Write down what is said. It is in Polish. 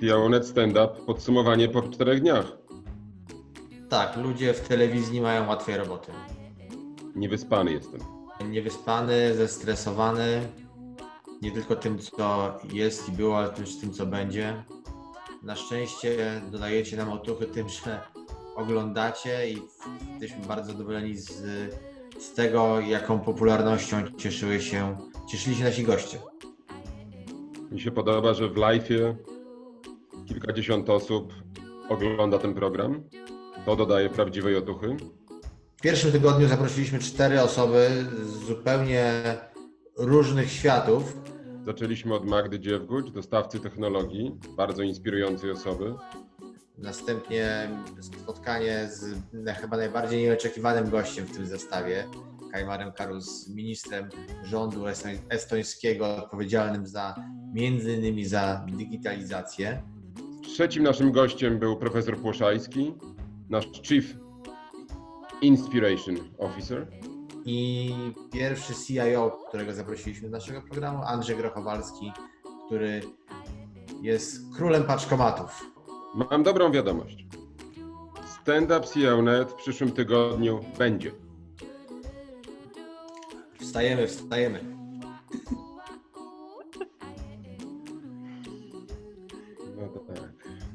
Pionet Stand Up, podsumowanie po czterech dniach. Tak, ludzie w telewizji mają łatwiej roboty. Niewyspany jestem. Niewyspany, zestresowany, nie tylko tym, co jest i było, ale też tym, co będzie. Na szczęście dodajecie nam otuchy tym, że oglądacie i jesteśmy bardzo zadowoleni z, z tego, jaką popularnością cieszyły się, cieszyli się nasi goście. Mi się podoba, że w live'ie kilkadziesiąt osób ogląda ten program. To dodaje prawdziwej otuchy. W pierwszym tygodniu zaprosiliśmy cztery osoby z zupełnie różnych światów. Zaczęliśmy od Magdy Dziewguć, dostawcy technologii, bardzo inspirującej osoby. Następnie spotkanie z chyba najbardziej nieoczekiwanym gościem w tym zestawie, Kajmarem Karus, ministrem rządu estoń- estońskiego, odpowiedzialnym za między innymi za digitalizację. Trzecim naszym gościem był profesor Płoszajski, nasz Chief Inspiration Officer. I pierwszy CIO, którego zaprosiliśmy do naszego programu, Andrzej Grochowalski, który jest królem paczkomatów. Mam dobrą wiadomość. Stand Up CEO.net w przyszłym tygodniu będzie. Wstajemy, wstajemy. No tak.